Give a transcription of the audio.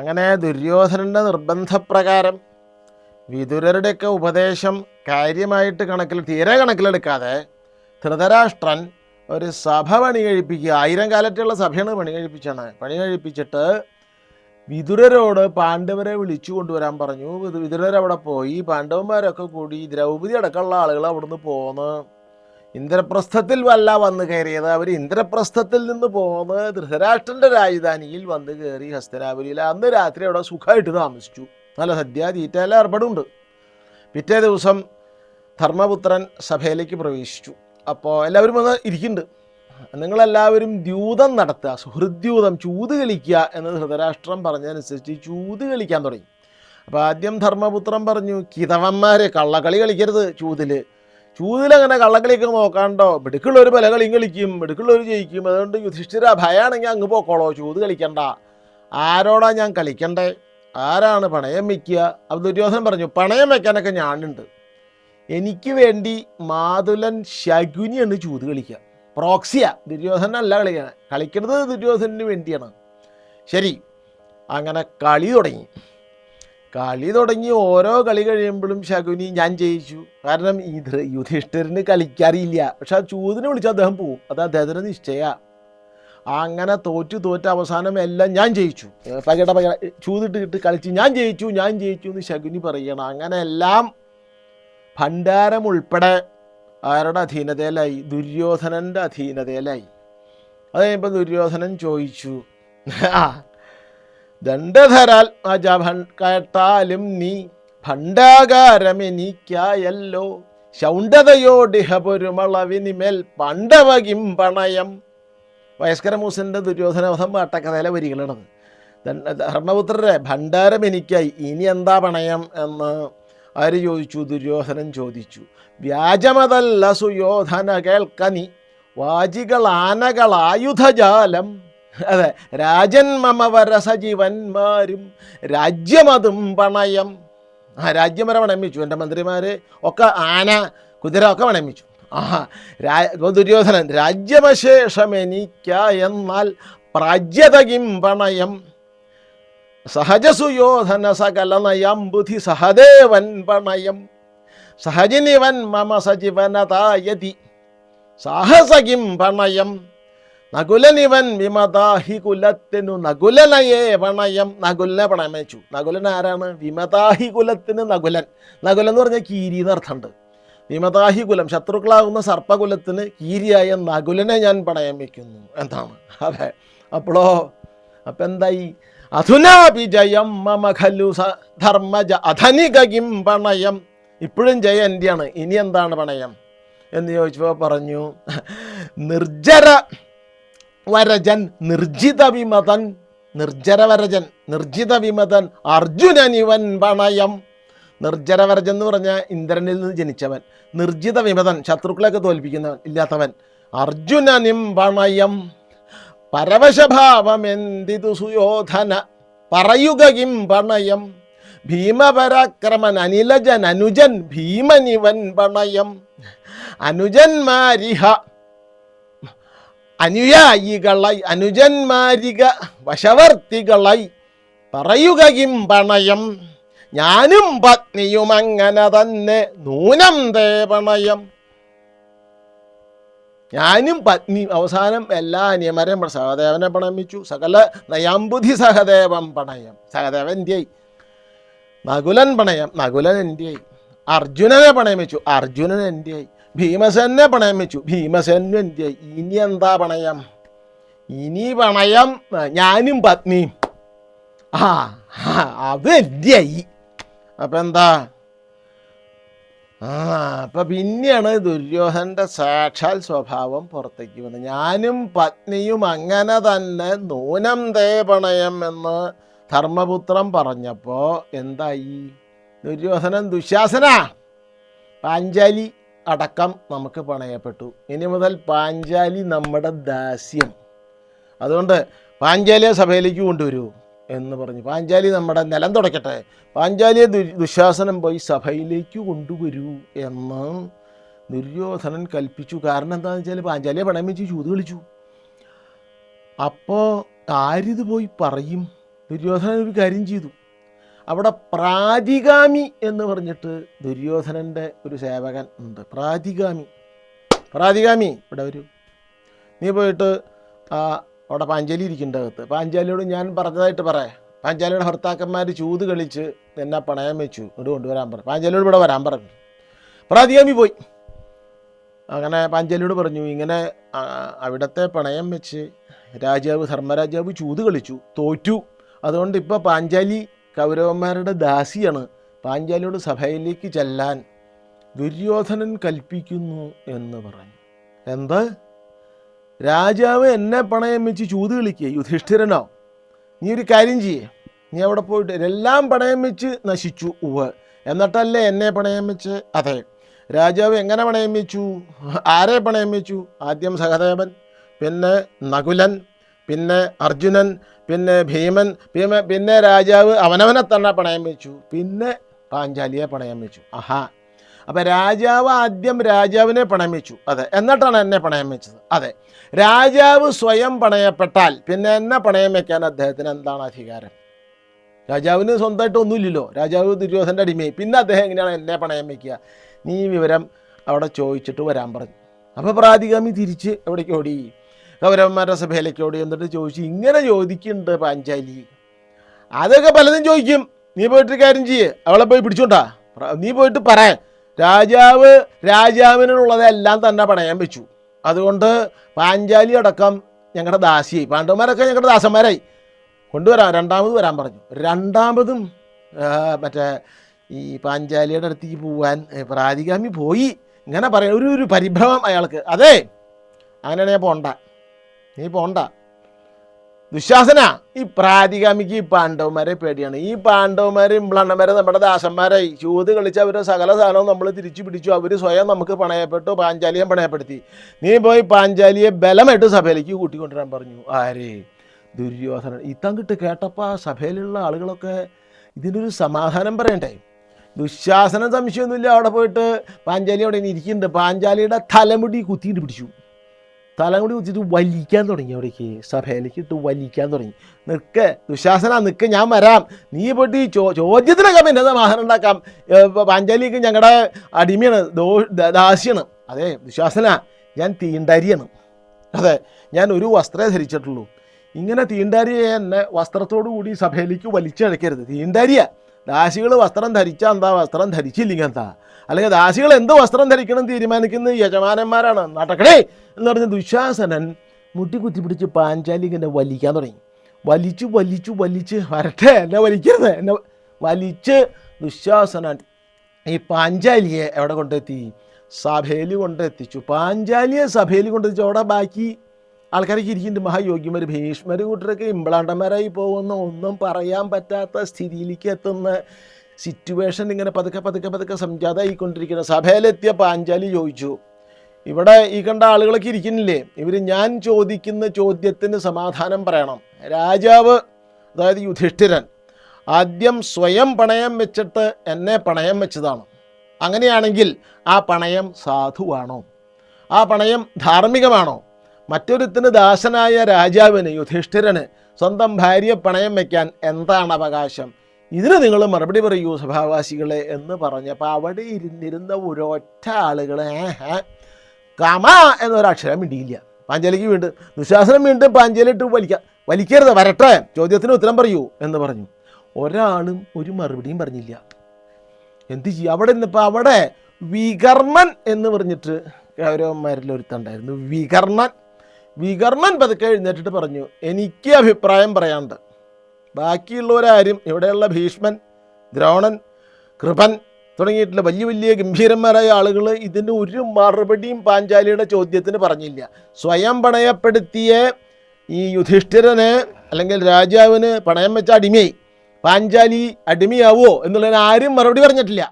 അങ്ങനെ ദുര്യോധനന്റെ നിർബന്ധപ്രകാരം വിതുരരുടെയൊക്കെ ഉപദേശം കാര്യമായിട്ട് കണക്കിൽ തീരെ കണക്കിലെടുക്കാതെ ധൃതരാഷ്ട്രൻ ഒരു സഭ പണി കഴിപ്പിക്കുക ആയിരം കാലത്തുള്ള സഭയാണ് പണി കഴിപ്പിച്ചാണ് പണി കഴിപ്പിച്ചിട്ട് വിതുരരോട് പാണ്ഡവരെ വിളിച്ചു കൊണ്ടുവരാൻ പറഞ്ഞു. വിതുരരവിടെ പോയി പാണ്ഡവന്മാരൊക്കെ കൂടി ദ്രൗപതി അടക്കമുള്ള ആളുകൾ അവിടുന്ന് പോന്ന് ഇന്ദ്രപ്രസ്ഥത്തിൽ വല്ല വന്നു കയറിയത്? അവർ ഇന്ദ്രപ്രസ്ഥത്തിൽ നിന്ന് പോന്ന് ധൃതരാഷ്ട്രന്റെ രാജധാനിയിൽ വന്ന് കയറി ഹസ്തനാപുരിയിൽ അന്ന് രാത്രി അവിടെ സുഖമായിട്ട് താമസിച്ചു. നല്ല സദ്യ തീറ്റ എല്ലാം പിറ്റേ ദിവസം ധർമ്മപുത്രൻ സഭയിലേക്ക് പ്രവേശിച്ചു. അപ്പോൾ എല്ലാവരും വന്ന് ഇരിക്കുന്നുണ്ട്. നിങ്ങളെല്ലാവരും ദ്യൂതം നടത്തുക സുഹൃദ്യൂതം ചൂത് കളിക്കുക എന്ന് ധൃതരാഷ്ട്രം പറഞ്ഞതനുസരിച്ച് ചൂത് കളിക്കാൻ തുടങ്ങി. അപ്പോൾ ആദ്യം ധർമ്മപുത്രൻ പറഞ്ഞു കിതവന്മാരെ കള്ളക്കളി കളിക്കരുത് ചൂതിൽ ചൂതിലങ്ങനെ കള്ളക്കളിയൊക്കെ നോക്കാണ്ടോ? മിടുക്കുള്ള ഒരു പല കളിയും കളിക്കും മിടുക്കുള്ള ഒരു ജയിക്കും. അതുകൊണ്ട് യുധിഷ്ഠിര ഭയാണെങ്കിൽ അങ്ങ് പോക്കോളോ. ചൂത് കളിക്കണ്ട. ആരോടാ ഞാൻ കളിക്കണ്ടേ? ആരാണ് പണയം വയ്ക്കുക അപ്പോൾ ദുര്യോധനൻ പറഞ്ഞു പണയം വയ്ക്കാനൊക്കെ ഞാനുണ്ട്. എനിക്ക് വേണ്ടി മാതുലൻ ശകുനിയാണ് ചൂത് കളിക്കുക. പ്രോക്സിയ. ദുര്യോധനല്ല കളിക്കണേ. കളിക്കുന്നത് ദുര്യോധനന് വേണ്ടിയാണ്. ശരി. അങ്ങനെ കളി തുടങ്ങി. കളി തുടങ്ങി ഓരോ കളി കഴിയുമ്പോഴും ശകുനി ഞാൻ ജയിച്ചു. കാരണം ഇത് യുധിഷ്ഠിരന് കളിക്കാറിയില്ല പക്ഷെ ആ ചൂതിനെ വിളിച്ച് അദ്ദേഹം പോവും. അത് അദ്ദേഹത്തിന് നിശ്ചയ. അങ്ങനെ തോറ്റു തോറ്റ അവസാനം എല്ലാം ഞാൻ ജയിച്ചു. പകട പകട ചൂതിട്ട് ഇട്ട് കളിച്ച് ഞാൻ ജയിച്ചു ഞാൻ ജയിച്ചു എന്ന് ശകുനി പറയണം. അങ്ങനെ എല്ലാം ഭണ്ഡാരം ഉൾപ്പെടെ ആരുടെ അധീനതയിലായി? ദുര്യോധനന്റെ അധീനതയിലായി. അത് കഴിയുമ്പോൾ ദുര്യോധനൻ ചോദിച്ചു. ആ ദണ്ഡധരാൽ അജഭൻ കേട്ടാലും നീ ഭണ്ഡാകാരമെനിക്കായല്ലോ ശൗണ്ടതയോടിഹ പൊരുമളവിനിമേൽ പണ്ടവകിം പണയം വയസ്കരമൂസന്റെ ദുര്യോധനവധം പാട്ടക്കഥയിലെ വരികളാണത്. ധർമ്മപുത്രരെ ഭണ്ഡാരം എനിക്കായി ഇനി എന്താ പണയം എന്ന് ആര് ചോദിച്ചു? ദുര്യോധനൻ ചോദിച്ചു. വ്യാജമതല്ല സുയോധന കേൾക്കനി വാജികൾ ആനകൾ ആയുധജാലം അതെ രാജൻ മമ വരസജീവന്മാരും രാജ്യമതും പണയം. ആ രാജ്യം വരെ വണമിച്ചു എന്റെ മന്ത്രിമാർ ഒക്കെ ആന കുതിര ഒക്കെ വണമിച്ചു ആ രാ ദുര്യോധനൻ രാജ്യമശേഷം എനിക്ക എന്നാൽ പ്രാജ്യതകിം പണയം. സഹജസുയോധന സകല നയം ബുധി സഹദേവൻ പണയം. സഹജിനിവൻ മമ സജീവനതായതി. സാഹസകിം പണയം. നകുലനിവൻ വിമതാഹി കുലത്തിനു നകുലനയേ പണയം നകുലനെ പണയം വെച്ചു നകുലൻ ആരാണ്? വിമതാഹി കുലത്തിന് നകുലൻ. നകുലൻ എന്ന് പറഞ്ഞാൽ കീരി എന്നർത്ഥമുണ്ട് വിമതാഹി കുലം ശത്രുക്കളാകുന്ന സർപ്പകുലത്തിന് കീരിയായ നകുലനെ ഞാൻ പണയം വയ്ക്കുന്നു എന്താണ്? അതെ. അപ്പോഴോ അപ്പം എന്തായി? അധുനാഭിജയം മമ ഖലു ധർമ്മജ അധനികിം പണയം ഇപ്പോഴും ജയ എന്റെയാണ് ഇനി എന്താണ് പണയം എന്ന് ചോദിച്ചപ്പോൾ പറഞ്ഞു നിർജര വരജൻ നിർജിത വിമതൻ നിർജരവരജൻ നിർജിത വിമതൻ അർജുനനിവൻ പണയം നിർജരവരജൻ എന്ന് പറഞ്ഞാൽ ഇന്ദ്രനിൽ നിന്ന് ജനിച്ചവൻ. നിർജിത വിമതൻ ശത്രുക്കളെയൊക്കെ തോൽപ്പിക്കുന്നവൻ ഇല്ലാത്തവൻ. അർജുനനിം പണയം പരവശഭാവമെന്തിതു സുയോധന? പറയുക കിം പണയം ഭീമപരാക്രമൻ അനിലജൻ അനുജൻ ഭീമനിവൻ പണയം അനുജന്മാരിഹ അനുയായികളായി അനുജന്മാരിക വശവർത്തികളായി പറയുക കിം പണയം ഞാനും പത്നിയും അങ്ങനെ തന്നെ നൂനം ദേവണയം. ഞാനും പത്നി അവസാനം എല്ലാ നിയമരെയും സഹദേവനെ പണമിച്ചു സകല നയാമ്പുധി സഹദേവം പണയം സഹദേവൻ എന്റെയായി നകുലൻ പണയം നകുലൻ എന്റെയായി അർജുനനെ വെച്ചു അർജുനൻ എന്റെയായി ഭീമസേനെ പണയം വെച്ചു. ഭീമസേനും ഇനി എന്താ പണയം? ഇനി പണയം ഞാനും പത്നിയും. ആ അത് എന്റെയായി അപ്പം എന്താ? ആ അപ്പം പിന്നെയാണ് ദുര്യോധന്റെ സാക്ഷാൽ സ്വഭാവം പുറത്തേക്ക് വന്നത്. ഞാനും പത്നിയും അങ്ങനെ തന്നെ നൂനം തേ പണയം എന്ന് ധർമ്മപുത്രൻ പറഞ്ഞപ്പോൾ എന്തായി? ദുര്യോധനൻ ദുശാസന. പാഞ്ചാലി. അടക്കം നമുക്ക് പണയപ്പെട്ടു. ഇനി മുതൽ പാഞ്ചാലി നമ്മുടെ ദാസ്യം. അതുകൊണ്ട് പാഞ്ചാലിയെ സഭയിലേക്ക് കൊണ്ടുവരൂ എന്ന് പറഞ്ഞു. പാഞ്ചാലി നമ്മുടെ നിലം തുടയ്ക്കട്ടെ പാഞ്ചാലിയെ ദുശാസനം പോയി സഭയിലേക്ക് കൊണ്ടുവരൂ എന്ന് ദുര്യോധനൻ കൽപ്പിച്ചു. കാരണം എന്താണെന്ന് വെച്ചാൽ പാഞ്ചാലിയെ പണയം വെച്ച് ചൂത് കളിച്ചു. അപ്പോൾ ആരിത് പോയി പറയും? ദുര്യോധനൻ ഒരു കാര്യം ചെയ്തു. അവിടെ പ്രാതികാമി എന്ന് പറഞ്ഞിട്ട് ദുര്യോധനന്റെ ഒരു സേവകൻ ഉണ്ട്. പ്രാതികാമി പ്രാതികാമി ഇവിടെ വരൂ. നീ പോയിട്ട് അവിടെ പാഞ്ചാലി ഇരിക്കുന്നുണ്ട് അകത്ത് പാഞ്ചാലിയോട് ഞാൻ പറഞ്ഞതായിട്ട് പറയാം പാഞ്ചാലിയുടെ ഭർത്താക്കന്മാർ ചൂത് കളിച്ച് എന്നെ പണയം വെച്ചു. ഇവിടെ കൊണ്ടുവരാൻ പറഞ്ഞു. പാഞ്ചാലിയോട് ഇവിടെ വരാൻ പറഞ്ഞു. പ്രാതികാമി പോയി. അങ്ങനെ പാഞ്ചാലിയോട് പറഞ്ഞു ഇങ്ങനെ അവിടത്തെ പണയം വെച്ച് രാജാവ് ധർമ്മരാജാവ് ചൂത് കളിച്ചു തോറ്റു. അതുകൊണ്ട് ഇപ്പോൾ പാഞ്ചാലി കൗരവന്മാരുടെ ദാസിയാണ് പാഞ്ചാലിയോട് സഭയിലേക്ക് ചെല്ലാൻ ദുര്യോധനൻ കൽപ്പിക്കുന്നു എന്ന് പറഞ്ഞു. എന്ത്? രാജാവ് എന്നെ പണയം വെച്ച് ചൂത് കളിക്കുക യുധിഷ്ഠിരനോ? നീ ഒരു കാര്യം ചെയ്യേ. നീ അവിടെ പോയിട്ട് എല്ലാം പണയം വെച്ച് നശിച്ചു ഉവ് എന്നിട്ടല്ലേ എന്നെ പണയം വെച്ച്? അതെ. രാജാവ് എങ്ങനെ പണയം വെച്ചു? ആരെ പണയം വെച്ചു? ആദ്യം സഹദേവൻ പിന്നെ നകുലൻ പിന്നെ അർജുനൻ പിന്നെ ഭീമൻ ഭീമ പിന്നെ രാജാവ് അവനവനെ തന്നെ പണയം വെച്ചു. പിന്നെ പാഞ്ചാലിയെ പണയം വെച്ചു. ആഹാ. അപ്പം രാജാവ് ആദ്യം രാജാവിനെ പണയം വെച്ചു. അതെ. എന്നിട്ടാണ് എന്നെ പണയം വെച്ചത്. അതെ. രാജാവ് സ്വയം പണയപ്പെട്ടാൽ പിന്നെ എന്നെ പണയം വെക്കാൻ അദ്ദേഹത്തിന് എന്താണ് അധികാരം? രാജാവിന് സ്വന്തമായിട്ട് ഒന്നുമില്ലല്ലോ. രാജാവ് ദുര്യോധന്റെ അടിമയായി. പിന്നെ അദ്ദേഹം എങ്ങനെയാണ് എന്നെ പണയം വെക്കുക? നീ വിവരം അവിടെ ചോദിച്ചിട്ട് വരാൻ പറഞ്ഞു. അപ്പോൾ പ്രാതികാമി തിരിച്ച് എവിടേക്ക് ഓടി? കൗരവന്മാരുടെ സഭയിലേക്ക് ഓടി എന്നിട്ട് ചോദിച്ചു ഇങ്ങനെ ചോദിക്കുന്നുണ്ട് പാഞ്ചാലി. അതൊക്കെ പലതും ചോദിക്കും. നീ പോയിട്ട് കാര്യം ചെയ്യ്. അവളെ പോയി പിടിച്ചോണ്ടാ. നീ പോയിട്ട് പറയാൻ. രാജാവ് രാജാവിനുള്ളതെല്ലാം തന്നെ പറയാൻ വെച്ചു. അതുകൊണ്ട് പാഞ്ചാലി അടക്കം ഞങ്ങളുടെ ദാസിയായി. പാണ്ഡവന്മാരൊക്കെ ഞങ്ങളുടെ ദാസന്മാരായി. കൊണ്ടുവരാം. രണ്ടാമത് വരാൻ പറഞ്ഞു. രണ്ടാമതും മറ്റേ ഈ പാഞ്ചാലിയുടെ അടുത്തേക്ക് പോവാൻ പ്രാതികാമി പോയി. ഇങ്ങനെ പറയാം ഒരു ഒരു പരിഭ്രമം അയാൾക്ക്. അതെ അങ്ങനെയാണ് ഞാൻ പോണ്ട. നീ പോണ്ട. ദുശാസന. ഈ പ്രാതികാമിക്ക് ഈ പാണ്ഡവന്മാരെ പേടിയാണ്. ഈ പാണ്ഡവന്മാരും ഇംബ്ലണ്ണന്മാരെ നമ്മുടെ ദാസന്മാരായി. ചൂത് കളിച്ച് അവരുടെ സകല സാധനവും നമ്മൾ തിരിച്ചു പിടിച്ചു. അവർ സ്വയം നമുക്ക് പണയപ്പെട്ടു പാഞ്ചാലിയെ പണയപ്പെടുത്തി. നീ പോയി പാഞ്ചാലിയെ ബലമായിട്ട് സഭയിലേക്ക് കൂട്ടിക്കൊണ്ടുവരാൻ പറഞ്ഞു. ആരേ? ദുര്യോധനൻ. ഇത്തങ്കിട്ട് കേട്ടപ്പോൾ ആ സഭയിലുള്ള ആളുകളൊക്കെ ഇതിനൊരു സമാധാനം പറയണ്ടേ? ദുശാസനം സംശയമൊന്നുമില്ല. അവിടെ പോയിട്ട് പാഞ്ചാലി അവിടെ ഇരിക്കുന്നുണ്ട്. പാഞ്ചാലിയുടെ തലമുടി കുത്തിയിട്ട് പിടിച്ചു. തലമുടി വെച്ചിട്ട് വലിക്കാൻ തുടങ്ങി അവിടേക്ക്. സഭയിലേക്ക് ഇട്ട് വലിക്കാൻ തുടങ്ങി. നിൽക്ക് ദുശാസന നിൽക്ക് ഞാൻ വരാം. നീ പോയിട്ട് ഈ ചോ ചോദ്യത്തിനൊക്കെ പിന്നെ സമാധാനം ഉണ്ടാക്കാം? പാഞ്ചാലിക്ക് ഞങ്ങളുടെ അടിമയാണ് ദോ ദാസിയാണ്. അതെ ദുശാസന ഞാൻ തീണ്ടാരിയാണ്. അതെ ഞാൻ ഒരു വസ്ത്രമേ ധരിച്ചിട്ടുള്ളൂ. ഇങ്ങനെ തീണ്ടാരിയെ എന്നെ വസ്ത്രത്തോടു കൂടി സഭയിലേക്ക് വലിച്ചഴക്കരുത്. തീണ്ടാരിയ. ദാസികൾ വസ്ത്രം ധരിച്ചാൽ എന്താ? വസ്ത്രം ധരിച്ചില്ലെങ്കിൽ എന്താ? അല്ലെങ്കിൽ ദാസികൾ എന്ത് വസ്ത്രം ധരിക്കണം തീരുമാനിക്കുന്ന യജമാനന്മാരാണ്. നടക്കണേ എന്ന് പറഞ്ഞ ദുശാസനൻ മുട്ടി കുത്തി പിടിച്ച് പാഞ്ചാലി ഇങ്ങനെ വലിക്കാൻ തുടങ്ങി. വലിച്ചു വലിച്ചു വലിച്ച് വരട്ടെ എന്നെ വലിക്കരുത്. എന്നെ വലിച്ച് ദുശാസനൻ ഈ പാഞ്ചാലിയെ എവിടെ കൊണ്ടെത്തി? സഭയിൽ കൊണ്ടെത്തിച്ചു. പാഞ്ചാലിയെ സഭയിൽ കൊണ്ടെത്തിച്ചു. അവിടെ ബാക്കി ആൾക്കാരൊക്കെ ഇരിക്കുന്നുണ്ട് മഹായോഗ്യന്മാർ ഭീഷ്മർ കൂട്ടരൊക്കെ ഇമ്പ്ലാണ്ടന്മാരായി പോകുന്ന ഒന്നും പറയാൻ പറ്റാത്ത സ്ഥിതിയിലേക്ക് എത്തുന്ന സിറ്റുവേഷൻ ഇങ്ങനെ പതുക്കെ പതുക്കെ പതുക്കെ സംജാതമായിക്കൊണ്ടിരിക്കുന്നത് സഭയിലെത്തിയ പാഞ്ചാലി ചോദിച്ചു ഇവിടെ ഈ കണ്ട ആളുകളൊക്കെ ഇരിക്കുന്നില്ലേ? ഇവർ ഞാൻ ചോദിക്കുന്ന ചോദ്യത്തിന് സമാധാനം പറയണം. രാജാവ് അതായത് യുധിഷ്ഠിരൻ ആദ്യം സ്വയം പണയം വെച്ചിട്ട് എന്നെ പണയം വെച്ചതാണ്. അങ്ങനെയാണെങ്കിൽ ആ പണയം സാധുവാണോ? ആ പണയം ധാർമ്മികമാണോ? മറ്റൊരുത്തിന് ദാസനായ രാജാവിന് യുധിഷ്ഠിരന് സ്വന്തം ഭാര്യയെ പണയം വയ്ക്കാൻ എന്താണ് അവകാശം? ഇതിന് നിങ്ങൾ മറുപടി പറയൂ സഭാവാസികളെ എന്ന് പറഞ്ഞപ്പോൾ അവിടെ ഇരുന്നിരുന്ന ഒരൊറ്റ ആളുകൾ കമ എന്നൊരക്ഷരം മിണ്ടിയില്ല. പാഞ്ചാലിക്ക് വീണ്ടും ദുശാസനം വീണ്ടും പാഞ്ചാലിട്ട് വലിക്ക വലിക്കാം വലിക്കരുത് വരട്ടെ ചോദ്യത്തിന് ഉത്തരം പറയൂ എന്ന് പറഞ്ഞു. ഒരാളും ഒരു മറുപടിയും പറഞ്ഞില്ല. എന്ത് ചെയ്യും? അവിടെ ഇന്നിപ്പോൾ അവിടെ വികർണൻ എന്ന് പറഞ്ഞിട്ട് കൗരവന്മാരിൽ ഒരുത്തുണ്ടായിരുന്നു വികർണൻ വികർണൻ പതുക്കെ എഴുന്നേറ്റിട്ട് പറഞ്ഞു എനിക്ക് അഭിപ്രായം പറയാണ്ട് ബാക്കിയുള്ളവരാരും ഇവിടെയുള്ള ഭീഷ്മൻ ദ്രോണൻ കൃപൻ തുടങ്ങിയിട്ടുള്ള വലിയ വലിയ ഗംഭീരന്മാരായ ആളുകൾ ഇതിന് ഒരു മറുപടിയും പാഞ്ചാലിയുടെ ചോദ്യത്തിന് പറഞ്ഞില്ല. സ്വയം പണയപ്പെടുത്തിയ ഈ യുധിഷ്ഠിരന് അല്ലെങ്കിൽ രാജാവിന് പണയം വെച്ച അടിമയായി പാഞ്ചാലി അടിമയാവോ എന്നുള്ളതിന് ആരും മറുപടി പറഞ്ഞിട്ടില്ല.